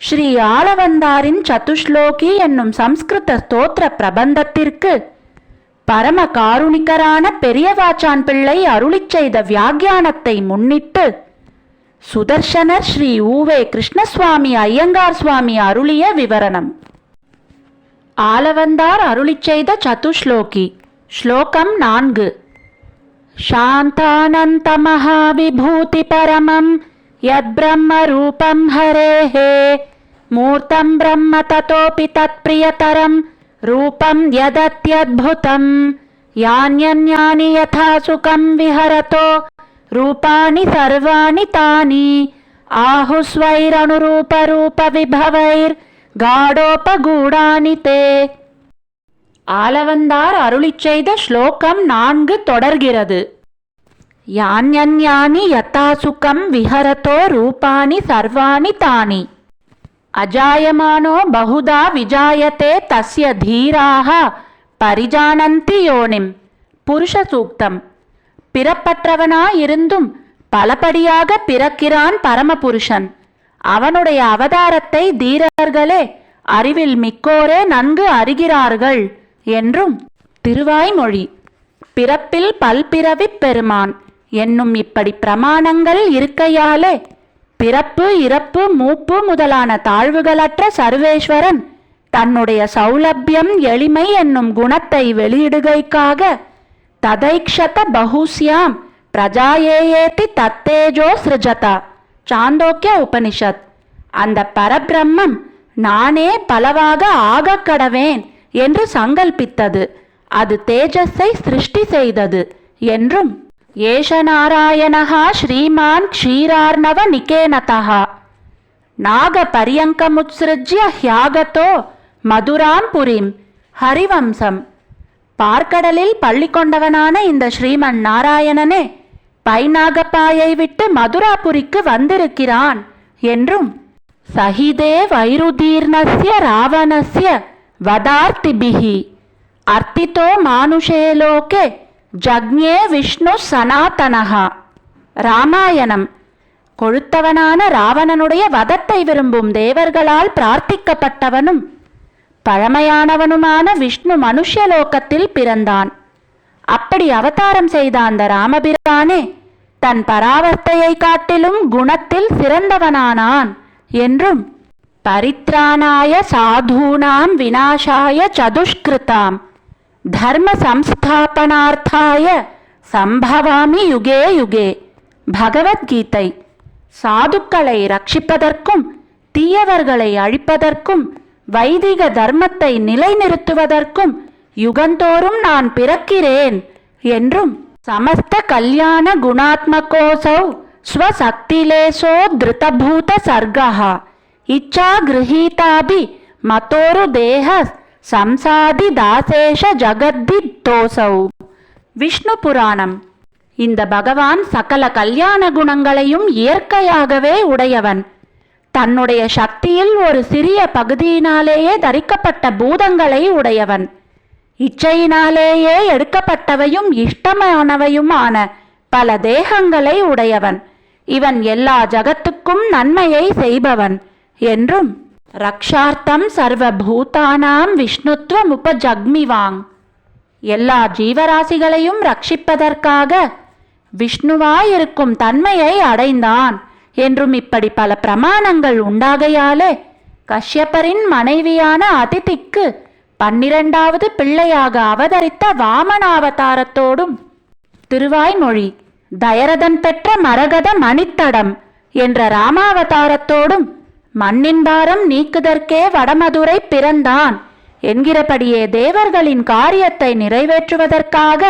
ஸ்ரீ ஆளவந்தாரின் சதுஷ்லோகி என்னும் சம்ஸ்கிருத ஸ்தோத்திர பிரபந்தத்திற்கு பரம காருணிகரான பெரியவாச்சான் பிள்ளை அருளிச் செய்த வியாக்கியானத்தை முன்னிட்டு சுதர்சனர் ஸ்ரீ ஊவே கிருஷ்ணசுவாமி ஐயங்கார் சுவாமி அருளிய விவரணம் ஆலவந்தார் அருளிச் செய்த சதுஷ்லோகி ஸ்லோகம் நான்கு शान्तानन्तमहाविभूतिपरमं యద్బ్రహ్మరూపం హరే మూర్తం బ్రహ్మ తోపి తత్ప్రియతరం రూపం యదత్యద్భుతం యాన్యన్యాని యథాసుకం విహరతో రూపాని సర్వాణి తాని ఆహుస్వైరనురూప రూప విభవైర్ தே తే ఆలవందార్ అరుళిచ్చైద శ్లోకం నాన్గు తొడర్గిరదు யான்யன்யானி யதாசுகம் விஹரதோ ரூபாணி சர்வாணி தானி. அஜாயமானோ பகுதா விஜாயத்தே தஸ்ய தீராக பரிஜானந்தி யோனிம். புருஷ சூக்தம். பிறப்பற்றவனாயிருந்தும் பலபடியாக பிறக்கிறான் பரமபுருஷன். அவனுடைய அவதாரத்தை தீரர்களே அறிவில் மிக்கோரே நன்கு அறிகிறார்கள் என்றும் திருவாய்மொழி. பிறப்பில் பல்பிறவிப் பெருமான். என்னும் இப்படி பிரமாணங்கள் இருக்கையாலே பிறப்பு இறப்பு மூப்பு முதலான தாழ்வுகளற்ற சர்வேஸ்வரன் தன்னுடைய சௌலபியம் எளிமை என்னும் குணத்தை வெளியிடுகைக்காக ததைக்ஷத பகுஸ்யாம் பிரஜாயேயேதி தத்தேஜோ சிருஜதா. சாந்தோக்கிய உபனிஷத். அந்த பரபிரம்மம் நானே பலவாக ஆகக்கடவேன் என்று சங்கல்பித்தது. அது தேஜஸை சிருஷ்டி செய்தது என்றும் ஏஷ நாராயணஹா ஸ்ரீமான் க்ஷீரார்ணவ நிகேனதா நாக பரியங்கமுத்ஸ்ருஜ்ய ஹியாகதோ மதுராம் புரிம் ஹரிவம்சம். பார்க்கடலில் பள்ளி கொண்டவனான இந்த ஸ்ரீமன் நாராயணனே பைநாகப்பாயை விட்டு மதுராபுரிக்கு வந்திருக்கிறான் என்றும் சஹிதே வைருதீர்ணஸ்ய ராவணஸ்ய வதார்த்திபிகி அர்த்தித்தோ மானுஷேலோகே ஜக்ஞே விஷ்ணு சனாதனகா ராமாயணம். கொழுத்தவனான ராவணனுடைய வதத்தை விரும்பும் தேவர்களால் பிரார்த்திக்கப்பட்டவனும் பழமையானவனுமான விஷ்ணு மனுஷலோகத்தில் பிறந்தான். அப்படி அவதாரம் செய்த அந்த ராமபிரானே தன் பராவர்த்தையை காட்டிலும் குணத்தில் சிறந்தவனானான் என்றும் பரித்ராணாய சாதூனாம் வினாசாய சதுஷ்கிருதாம். தர்ம சம்ஸ்தாபனார்த்தாய சம்பவாமி யுகே யுகே பகவத்கீதை சாதுக்களை ரட்சிப்பதற்கும் தீயவர்களை அழிப்பதற்கும் வைதிக தர்மத்தை நிலைநிறுத்துவதற்கும் யுகந்தோறும் நான் பிறக்கிறேன் என்றும் சமஸ்த கல்யாண குணாத்மகோசௌ ஸ்வசக்திலேசோ திருதபூத சர்கா இச்சா கிரகீதாபி மத்தோரு தேக சம்சாதி தாசேஷ ஜகத்தி தோசௌ. விஷ்ணு புராணம். இந்த பகவான் சகல கல்யாண குணங்களையும் இயற்கையாகவே உடையவன். தன்னுடைய சக்தியில் ஒரு சிறிய பகுதியினாலேயே தரிக்கப்பட்ட பூதங்களை உடையவன். இச்சையினாலேயே எடுக்கப்பட்டவையும் இஷ்டமானவையுமான பல தேகங்களை உடையவன். இவன் எல்லா ஜகத்துக்கும் நன்மையை செய்பவன் என்றும் ரக்ஷார்த்தம் சர்வ பூதானாம் விஷ்ணுத்வம் உபஜக்மிவாங் எல்லா ஜீவராசிகளையும் ரட்சிப்பதற்காக விஷ்ணுவாயிருக்கும் தன்மையை அடைந்தான் என்றும் இப்படி பல பிரமாணங்கள் உண்டாகையாலே கஷ்யப்பரின் மனைவியான அதிதிக்கு பன்னிரண்டாவது பிள்ளையாக அவதரித்த வாமனாவதாரத்தோடும் திருவாய்மொழி தயரதன் பெற்ற மரகத மணித்தடம் என்ற ராமாவதாரத்தோடும் மண்ணின் பாரம் நீக்குதற்கே வடமதுரை பிறந்தான். என்கிறபடியே தேவர்களின் காரியத்தை நிறைவேற்றுவதற்காக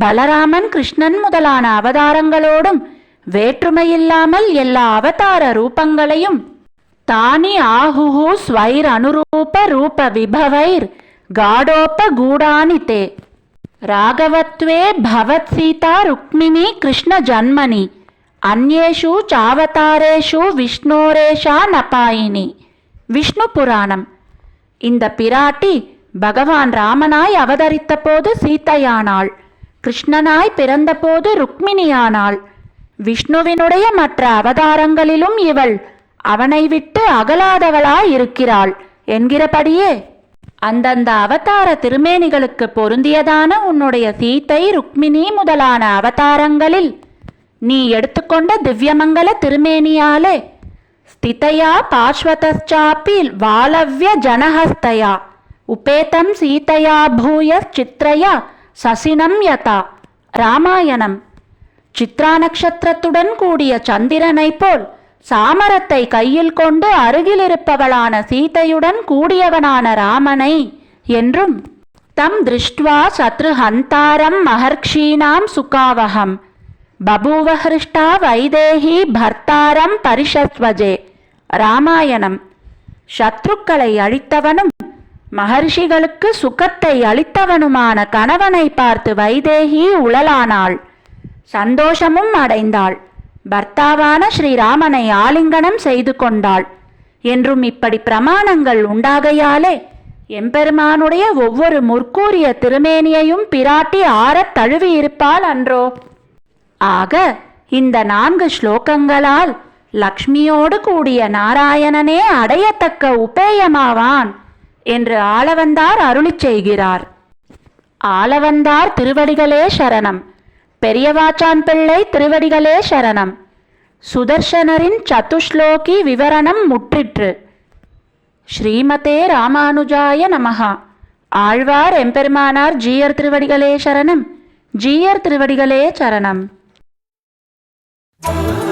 பலராமன் கிருஷ்ணன் முதலான அவதாரங்களோடும் வேற்றுமையில்லாமல் எல்லா அவதார ரூபங்களையும் தானி ஆஹுஹு ஸ்வைர் அனுரூப ரூப விபவைர் காடோப கூடானி தே. ராகவத்வே பவத் சீதா ருக்மிணி கிருஷ்ண ஜன்மனி அந்நேஷு சாவதாரேஷு விஷ்ணோரேஷா நபாயினி. விஷ்ணு புராணம். இந்த பிராட்டி பகவான் ராமனாய் அவதரித்த போது சீத்தையானாள். கிருஷ்ணனாய் பிறந்தபோது ருக்மிணியானாள். விஷ்ணுவினுடைய மற்ற அவதாரங்களிலும் இவள் அவனை விட்டு அகலாதவளாய் இருக்கிறாள் என்கிறபடியே. அந்தந்த அவதார திருமேனிகளுக்கு பொருந்தியதான உன்னுடைய சீத்தை ருக்மிணி முதலான அவதாரங்களில் நீ எடுத்துக்கொண்ட திவ்யமங்கல திருமேனியாலே. ஸ்திதையா பார்ஸ்வதாப்பி வாலவ்ய ஜனஹஸ்தயா. உபேதம் சீதையா பூய சித்ரயா சசினம் யதா. ராமாயணம். சித்ரா நட்சத்திரத்துடன் கூடிய சந்திரனைப் போல் சாமரத்தை கையில் கொண்டு அருகிலிருப்பவளான சீதையுடன் கூடியவனான ராமனை என்றும் தம் திருஷ்டுவா சத்ருஹந்தாரம் மகர்ஷீனாம் சுகாவகம். பபூவஹிருஷ்டா வைதேகி பர்த்தாரம் பரிஷத்வஜே ராமாயணம் சத்ருக்களை அழித்தவனும் மகர்ஷிகளுக்கு சுகத்தை அளித்தவனுமான கணவனை பார்த்து வைதேகி உளலானாள் சந்தோஷமும் அடைந்தாள். பர்த்தாவான ஸ்ரீராமனை ஆலிங்கனம் செய்து கொண்டாள். என்றும் இப்படி பிரமாணங்கள் உண்டாகையாலே எம்பெருமானுடைய ஒவ்வொரு முற்கூறிய திருமேனியையும் பிராட்டி ஆறத் தழுவியிருப்பாள் அன்றோ? ஆக இந்த நான்கு ஸ்லோகங்களால் லக்ஷ்மியோடு கூடிய நாராயணனே அடையத்தக்க உபேயமாவான் என்று ஆளவந்தார் அருளிச் செய்கிறார். ஆளவந்தார் திருவடிகளே சரணம். பெரியவாச்சான் பிள்ளை திருவடிகளே சரணம். சுதர்சனரின் சதுஸ்லோகி விவரணம் முற்றிற்று. ஸ்ரீமதே ராமானுஜாய நமகா ஆழ்வார் எம்பெருமானார் ஜீயர் திருவடிகளே சரணம். ஜீயர் திருவடிகளே சரணம். Oh,